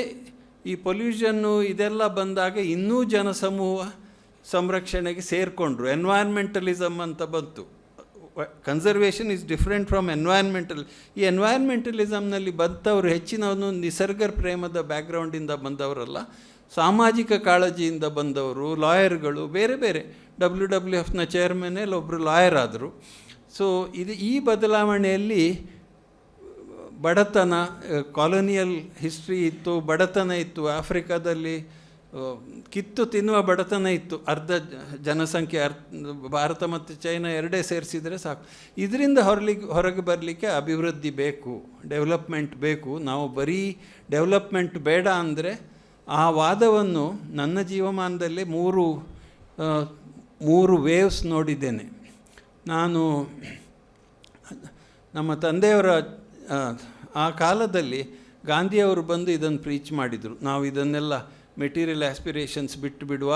ಈ ಪೊಲ್ಯೂಷನ್ನು ಇದೆಲ್ಲ ಬಂದಾಗ ಇನ್ನೂ ಜನಸಮೂಹ ಸಂರಕ್ಷಣೆಗೆ ಸೇರಿಕೊಂಡ್ರು ಎನ್ವೈರ್ಮೆಂಟಲಿಸಮ್ ಅಂತ ಬಂತು. Conservation is different from environmental ಈ ಎನ್ವೈರ್ಮೆಂಟಲಿಸಮ್ನಲ್ಲಿ ಬಂದವರು ಹೆಚ್ಚಿನವನು ನಿಸರ್ಗ ಪ್ರೇಮದ ಬ್ಯಾಕ್ಗ್ರೌಂಡಿಂದ ಬಂದವರಲ್ಲ, ಸಾಮಾಜಿಕ ಕಾಳಜಿಯಿಂದ ಬಂದವರು, ಲಾಯರ್ಗಳು, ಬೇರೆ ಬೇರೆ. ಡಬ್ಲ್ಯೂ ಡಬ್ಲ್ಯೂ ಎಫ್ನ ಚೇರ್ಮನಲ್ಲಿ ಒಬ್ಬರು ಲಾಯರ್ ಆದರು. ಸೊ ಇದು ಈ ಬದಲಾವಣೆಯಲ್ಲಿ ಬಡತನ ಕಾಲೋನಿಯಲ್ ಹಿಸ್ಟ್ರಿ ಇತ್ತು, ಬಡತನ ಇತ್ತು ಆಫ್ರಿಕಾದಲ್ಲಿ ಕಿತ್ತು ತಿನ್ನುವ ಬಡತನ ಇತ್ತು. ಅರ್ಧ ಜನಸಂಖ್ಯೆ ಅರ್ ಭಾರತ ಮತ್ತು ಚೈನಾ ಎರಡೇ ಸೇರಿಸಿದರೆ ಸಾಕು. ಇದರಿಂದ ಹೊರಲಿಕ್ಕೆ ಹೊರಗೆ ಬರಲಿಕ್ಕೆ ಅಭಿವೃದ್ಧಿ ಬೇಕು ಡೆವಲಪ್ಮೆಂಟ್ ಬೇಕು. ನಾವು ಬರೀ ಡೆವಲಪ್ಮೆಂಟ್ ಬೇಡ ಅಂದರೆ ಆ ವಾದವನ್ನು ನನ್ನ ಜೀವಮಾನದಲ್ಲಿ ಮೂರು ಮೂರು ವೇವ್ಸ್ ನೋಡಿದ್ದೇನೆ. ನಾನು ನಮ್ಮ ತಂದೆಯವರ ಆ, ಕಾಲದಲ್ಲಿ ಗಾಂಧಿಯವರು ಬಂದು ಇದನ್ನು ಪ್ರೀಚ್ ಮಾಡಿದರು. ನಾವು ಇದನ್ನೆಲ್ಲ ಮೆಟೀರಿಯಲ್ ಆಸ್ಪಿರೇಷನ್ಸ್ ಬಿಟ್ಟು ಬಿಡುವ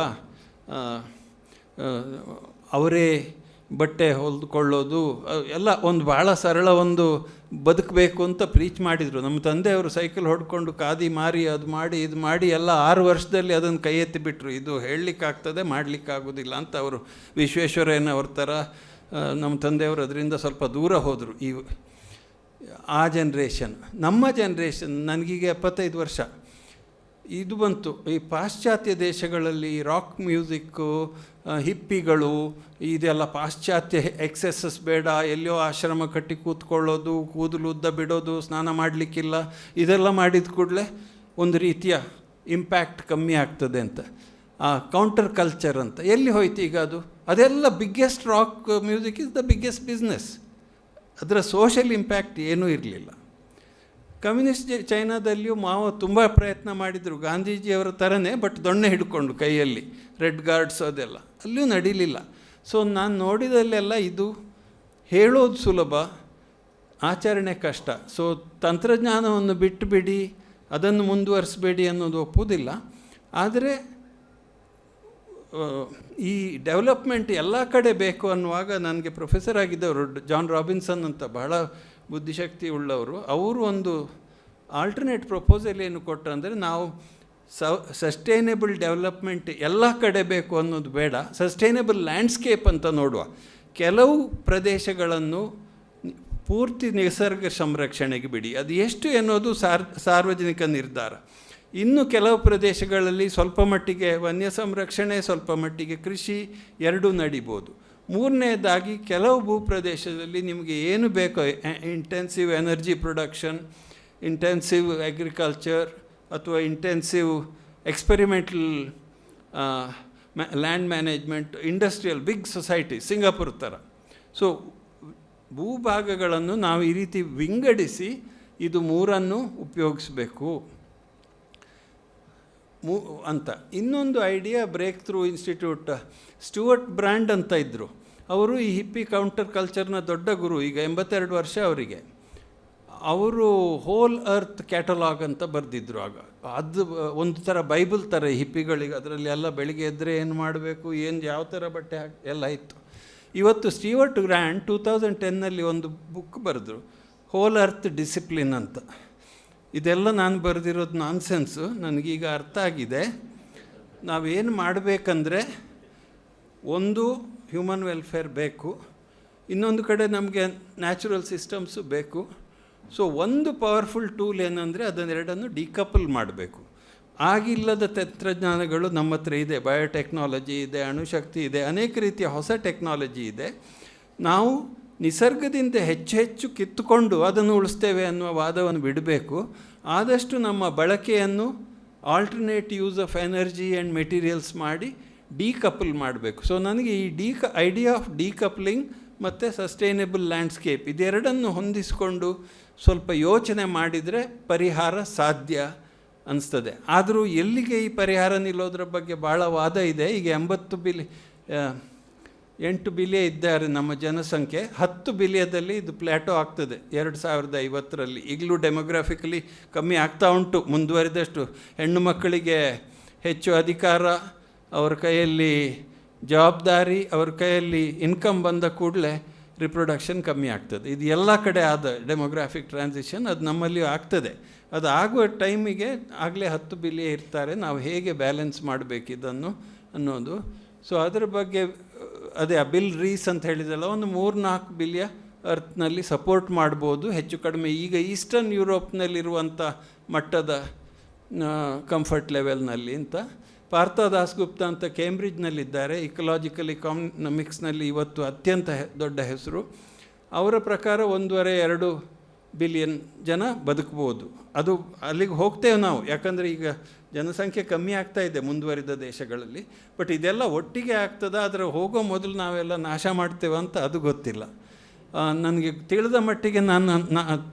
ಅವರೇ ಬಟ್ಟೆ ಹೊಲ್ದುಕೊಳ್ಳೋದು ಎಲ್ಲ ಒಂದು ಭಾಳ ಸರಳ ಒಂದು ಬದುಕಬೇಕು ಅಂತ ಪ್ರೀಚ್ ಮಾಡಿದರು. ನಮ್ಮ ತಂದೆಯವರು ಸೈಕಲ್ ಹೊಡ್ಕೊಂಡು ಕಾದಿ ಮಾರಿ ಅದು ಮಾಡಿ ಇದು ಮಾಡಿ ಎಲ್ಲ ಆರು ವರ್ಷದಲ್ಲಿ ಅದನ್ನು ಕೈ ಎತ್ತಿಬಿಟ್ರು ಇದು ಹೇಳಲಿಕ್ಕಾಗ್ತದೆ ಮಾಡಲಿಕ್ಕಾಗೋದಿಲ್ಲ ಅಂತ ಅವರು ವಿಶ್ವೇಶ್ವರಯ್ಯನವ್ರ ಥರ ಆ, ನಮ್ಮ ತಂದೆಯವರು ಅದರಿಂದ ಸ್ವಲ್ಪ ದೂರ ಹೋದರು. ಈ ಆ ಜನ್ರೇಷನ್ ನಮ್ಮ ಜನ್ರೇಷನ್ ನನಗೀಗ ಎಪ್ಪತ್ತೈದು ವರ್ಷ. ಇದು ಬಂತು. ಈ ಪಾಶ್ಚಾತ್ಯ ದೇಶಗಳಲ್ಲಿ ರಾಕ್ ಮ್ಯೂಸಿಕ್ಕು ಹಿಪ್ಪಿಗಳು ಇದೆಲ್ಲ ಪಾಶ್ಚಾತ್ಯ ಎಕ್ಸೆಸಸ್ ಬೇಡ ಎಲ್ಲೋ ಆಶ್ರಮ ಕಟ್ಟಿ ಕೂತ್ಕೊಳ್ಳೋದು, ಕೂದಲು ಉದ್ದ ಬಿಡೋದು, ಸ್ನಾನ ಮಾಡಲಿಕ್ಕಿಲ್ಲ, ಇದೆಲ್ಲ ಮಾಡಿದ ಕೂಡಲೇ ಒಂದು ರೀತಿಯ ಇಂಪ್ಯಾಕ್ಟ್ ಕಮ್ಮಿ ಆಗ್ತದೆ ಅಂತ. ಆ ಕೌಂಟರ್ ಕಲ್ಚರ್ ಅಂತ. ಎಲ್ಲಿ ಹೋಯ್ತು ಈಗ ಅದು? ಅದೆಲ್ಲ biggest rock music is the biggest business ಅದರ ಸೋಷಿಯಲ್ ಇಂಪ್ಯಾಕ್ಟ್ ಏನೂ ಇರಲಿಲ್ಲ. ಕಮ್ಯುನಿಸ್ಟ್ ಚೈನಾದಲ್ಲಿಯೂ ಮಾವ ತುಂಬ ಪ್ರಯತ್ನ ಮಾಡಿದರು. ಗಾಂಧೀಜಿಯವರ ಥರನೇ ಬಟ್ ದೊಣ್ಣೆ ಹಿಡ್ಕೊಂಡು ಕೈಯಲ್ಲಿ, ರೆಡ್ ಗಾರ್ಡ್ಸ್ ಅದೆಲ್ಲ. ಅಲ್ಲಿಯೂ ನಡೀಲಿಲ್ಲ. ಸೊ ನಾನು ನೋಡಿದಲ್ಲೆಲ್ಲ ಇದು ಹೇಳೋದು ಸುಲಭ, ಆಚರಣೆ ಕಷ್ಟ. ಸೊ ತಂತ್ರಜ್ಞಾನವನ್ನು ಬಿಟ್ಟುಬಿಡಿ ಅದನ್ನು ಮುಂದುವರಿಸಬೇಡಿ ಅನ್ನೋದು ಒಪ್ಪುವುದಿಲ್ಲ ಆದರೆ ಈ ಡೆವಲಪ್ಮೆಂಟ್ ಎಲ್ಲ ಕಡೆ ಬೇಕು ಅನ್ನುವಾಗ ನನಗೆ ಪ್ರೊಫೆಸರ್ ಆಗಿದ್ದವರು ಜಾನ್ ರಾಬಿನ್ಸನ್ ಅಂತ ಬಹಳ ಬುದ್ಧಿಶಕ್ತಿ ಉಳ್ಳವರು, ಅವರು ಒಂದು ಆಲ್ಟರ್ನೇಟ್ ಪ್ರಪೋಸಲ್ ಏನು ಕೊಟ್ಟರು ಅಂದರೆ ನಾವು ಸಸ್ಟೈನೇಬಲ್ ಡೆವಲಪ್ಮೆಂಟ್ ಎಲ್ಲ ಕಡೆ ಬೇಕು ಅನ್ನೋದು ಬೇಡ. ಸಸ್ಟೈನೇಬಲ್ ಲ್ಯಾಂಡ್ಸ್ಕೇಪ್ ಅಂತ ನೋಡುವ. ಕೆಲವು ಪ್ರದೇಶಗಳನ್ನು ಪೂರ್ತಿ ನಿಸರ್ಗ ಸಂರಕ್ಷಣೆಗೆ ಬಿಡಿ. ಅದು ಎಷ್ಟು ಎನ್ನುವುದು ಸಾರ್, ಸಾರ್ವಜನಿಕ ನಿರ್ಧಾರ. ಇನ್ನು ಕೆಲವು ಪ್ರದೇಶಗಳಲ್ಲಿ ಸ್ವಲ್ಪ ಮಟ್ಟಿಗೆ ವನ್ಯ ಸಂರಕ್ಷಣೆ, ಸ್ವಲ್ಪ ಮಟ್ಟಿಗೆ ಕೃಷಿ, ಎರಡೂ ನಡಿಬೋದು. ಮೂರನೇದಾಗಿ ಕೆಲವು ಭೂಪ್ರದೇಶದಲ್ಲಿ ನಿಮಗೆ ಏನು ಬೇಕೋ intensive energy production intensive agriculture ಅಥವಾ intensive experimental land management industrial big society Singapore ಥರ ಸೊ ಭೂಭಾಗಗಳನ್ನು ನಾವು ಈ ರೀತಿ ವಿಂಗಡಿಸಿ ಇದು ಮೂರನ್ನು ಉಪಯೋಗಿಸಬೇಕು. ಮೂ ಅಂತ. ಇನ್ನೊಂದು idea Breakthrough Institute Stewart Brand ಅಂತ ಇದ್ದರು ಅವರು ಈ ಹಿಪ್ಪಿ ಕೌಂಟರ್ ಕಲ್ಚರ್ನ ದೊಡ್ಡ ಗುರು, ಈಗ ಎಂಬತ್ತೆರಡು ವರ್ಷ ಅವರಿಗೆ. ಅವರು ಹೋಲ್ ಅರ್ತ್ ಕ್ಯಾಟಲಾಗ್ ಅಂತ ಬರೆದಿದ್ರು ಆಗ. ಅದು ಒಂದು ಥರ ಬೈಬಲ್ ಥರ ಹಿಪ್ಪಿಗಳಿಗೆ ಅದರಲ್ಲಿ ಎಲ್ಲ ಬೆಳಿಗ್ಗೆ ಎದ್ದರೆ ಏನು ಮಾಡಬೇಕು, ಏನು ಯಾವ ಥರ ಬಟ್ಟೆ ಹಾಕಿ, ಎಲ್ಲ ಇತ್ತು. ಇವತ್ತು ಸ್ಟೀವರ್ಟ್ ಗ್ರ್ಯಾಂಡ್ ಟೂ ತೌಸಂಡ್ ಟೆನ್ನಲ್ಲಿ ಒಂದು ಬುಕ್ ಬರೆದ್ರು ಹೋಲ್ ಅರ್ತ್ ಡಿಸಿಪ್ಲಿನ್ ಅಂತ. ಇದೆಲ್ಲ ನಾನು ಬರೆದಿರೋದು ನಾನ್ಸೆನ್ಸು, ನನಗೀಗ ಅರ್ಥ ಆಗಿದೆ. ನಾವೇನು ಮಾಡಬೇಕಂದ್ರೆ, ಒಂದು ಹ್ಯೂಮನ್ ವೆಲ್ಫೇರ್ ಬೇಕು, ಇನ್ನೊಂದು ಕಡೆ ನಮಗೆ ನ್ಯಾಚುರಲ್ ಸಿಸ್ಟಮ್ಸು ಬೇಕು. ಸೊ, ಒಂದು ಪವರ್ಫುಲ್ ಟೂಲ್ ಏನಂದರೆ, ಅದನ್ನೆರಡನ್ನು ಡಿಕಪಲ್ ಮಾಡಬೇಕು. ಆಗಿಲ್ಲದ ತಂತ್ರಜ್ಞಾನಗಳು ನಮ್ಮ ಹತ್ರ ಇದೆ, ಬಯೋಟೆಕ್ನಾಲಜಿ ಇದೆ, ಅಣುಶಕ್ತಿ ಇದೆ, ಅನೇಕ ರೀತಿಯ ಹೊಸ ಟೆಕ್ನಾಲಜಿ ಇದೆ. ನಾವು ನಿಸರ್ಗದಿಂದ ಹೆಚ್ಚು ಹೆಚ್ಚು ಕಿತ್ತುಕೊಂಡು ಅದನ್ನು ಉಳಿಸ್ತೇವೆ ಅನ್ನುವ ವಾದವನ್ನು ಬಿಡಬೇಕು. ಆದಷ್ಟು ನಮ್ಮ ಬಳಕೆಯನ್ನು alternate use of energy and materials ಮಾಡಿ ಡಿಕಪಲ್ ಮಾಡಬೇಕು. ಸೊ ನನಗೆ ಈ ಡಿಕ ಐಡಿಯಾ ಆಫ್ ಡಿಕಪ್ಲಿಂಗ್ ಮತ್ತು ಸಸ್ಟೈನೇಬಲ್ ಲ್ಯಾಂಡ್ಸ್ಕೇಪ್ ಇದೆರಡನ್ನು ಹೊಂದಿಸಿಕೊಂಡು ಸ್ವಲ್ಪ ಯೋಚನೆ ಮಾಡಿದರೆ ಪರಿಹಾರ ಸಾಧ್ಯ ಅನಿಸ್ತದೆ. ಆದರೂ ಎಲ್ಲಿಗೆ ಈ ಪರಿಹಾರ ನಿಲ್ಲೋದ್ರ ಬಗ್ಗೆ ಭಾಳ ವಾದ ಇದೆ. ಈಗ ಎಂಬತ್ತು ಬಿಲಿ ಎಂಟು ಬಿಲಿಯ ಇದ್ದಾರೆ ನಮ್ಮ ಜನಸಂಖ್ಯೆ. ಹತ್ತು ಬಿಲಿಯದಲ್ಲಿ ಇದು ಪ್ಲ್ಯಾಟೋ ಆಗ್ತದೆ. ಎರಡು ಸಾವಿರದ ಐವತ್ತರಲ್ಲಿ. ಈಗಲೂ ಡೆಮೋಗ್ರಾಫಿಕಲಿ ಕಮ್ಮಿ ಆಗ್ತಾ ಉಂಟು. ಮುಂದುವರಿದಷ್ಟು ಹೆಣ್ಣು ಮಕ್ಕಳಿಗೆ ಹೆಚ್ಚು ಅಧಿಕಾರ, ಅವ್ರ ಕೈಯಲ್ಲಿ ಜವಾಬ್ದಾರಿ, ಅವ್ರ ಕೈಯಲ್ಲಿ ಇನ್ಕಮ್ ಬಂದ ಕೂಡಲೇ ರಿಪ್ರೊಡಕ್ಷನ್ ಕಮ್ಮಿ ಆಗ್ತದೆ. ಇದು ಎಲ್ಲ ಕಡೆ ಆದ ಡೆಮೋಗ್ರಾಫಿಕ್ ಟ್ರಾನ್ಸಿಷನ್ ಅದು ನಮ್ಮಲ್ಲಿಯೂ ಆಗ್ತದೆ. ಅದು ಆಗುವ ಟೈಮಿಗೆ ಆಗಲೇ ಹತ್ತು ಬಿಲಿಯ ಇರ್ತಾರೆ. ನಾವು ಹೇಗೆ ಬ್ಯಾಲೆನ್ಸ್ ಮಾಡಬೇಕು ಇದನ್ನು ಅನ್ನೋದು. ಸೊ ಅದರ ಬಗ್ಗೆ ಅದೇ, ಆ ಬಿಲ್ ರೀಸ್ ಅಂತ ಹೇಳಿದಲ್ಲ ಒಂದು ಮೂರು ನಾಲ್ಕು ಬಿಲಿಯ ಅರ್ತ್ನಲ್ಲಿ ಸಪೋರ್ಟ್ ಮಾಡ್ಬೋದು. ಹೆಚ್ಚು ಕಡಿಮೆ ಈಗ ಈಸ್ಟರ್ನ್ ಯುರೋಪ್ನಲ್ಲಿರುವಂಥ ಮಟ್ಟದ ಕಂಫರ್ಟ್ ಲೆವೆಲ್ನಲ್ಲಿ ಅಂತ. ಪಾರ್ಥ ದಾಸ್ಗುಪ್ತ ಅಂತ ಕೇಂಬ್ರಿಡ್ಜ್ನಲ್ಲಿದ್ದಾರೆ ಇಕಲಾಜಿಕಲ್ ಇಕಾನಮಿಕ್ಸ್ನಲ್ಲಿ ಇವತ್ತು ಅತ್ಯಂತ ದೊಡ್ಡ ಹೆಸರು. ಅವರ ಪ್ರಕಾರ ಒಂದೂವರೆ, ಎರಡು ಬಿಲಿಯನ್ ಜನ ಬದುಕ್ಬೋದು. ಅದು ಅಲ್ಲಿಗೆ ಹೋಗ್ತೇವೆ ನಾವು. ಯಾಕಂದರೆ ಈಗ ಜನಸಂಖ್ಯೆ ಕಮ್ಮಿ ಆಗ್ತಾ ಇದೆ ಮುಂದುವರಿದ ದೇಶಗಳಲ್ಲಿ. ಬಟ್ ಇದೆಲ್ಲ ಒಟ್ಟಿಗೆ ಆಗ್ತದ? ಆದರೆ ಹೋಗೋ ಮೊದಲು ನಾವೆಲ್ಲ ನಾಶ ಮಾಡ್ತೇವೆ ಅಂತ ಅದು ಗೊತ್ತಿಲ್ಲ. ನನಗೆ ತಿಳಿದ ಮಟ್ಟಿಗೆ ನಾನು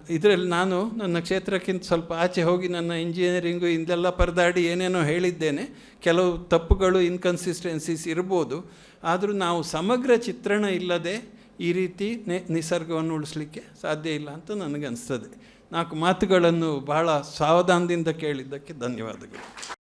ಇದರಲ್ಲಿ ನಾನು ನನ್ನ ಕ್ಷೇತ್ರಕ್ಕಿಂತ ಸ್ವಲ್ಪ ಆಚೆ ಹೋಗಿ ನನ್ನ ಇಂಜಿನಿಯರಿಂಗು ಇಂದೆಲ್ಲ ಪರದಾಡಿ ಏನೇನೋ ಹೇಳಿದ್ದೇನೆ. ಕೆಲವು ತಪ್ಪುಗಳು ಇನ್ಕನ್ಸಿಸ್ಟೆನ್ಸೀಸ್ ಇರ್ಬೋದು. ಆದರೂ ನಾವು ಸಮಗ್ರ ಚಿತ್ರಣ ಇಲ್ಲದೆ ಈ ರೀತಿ ನಿಸರ್ಗವನ್ನು ಉಳಿಸ್ಲಿಕ್ಕೆ ಸಾಧ್ಯ ಇಲ್ಲ ಅಂತ ನನಗನ್ನಿಸ್ತದೆ ನಾಲ್ಕು ಮಾತುಗಳನ್ನು ಬಹಳ ಸಾವಧಾನದಿಂದ ಕೇಳಿದ್ದಕ್ಕೆ ಧನ್ಯವಾದಗಳು.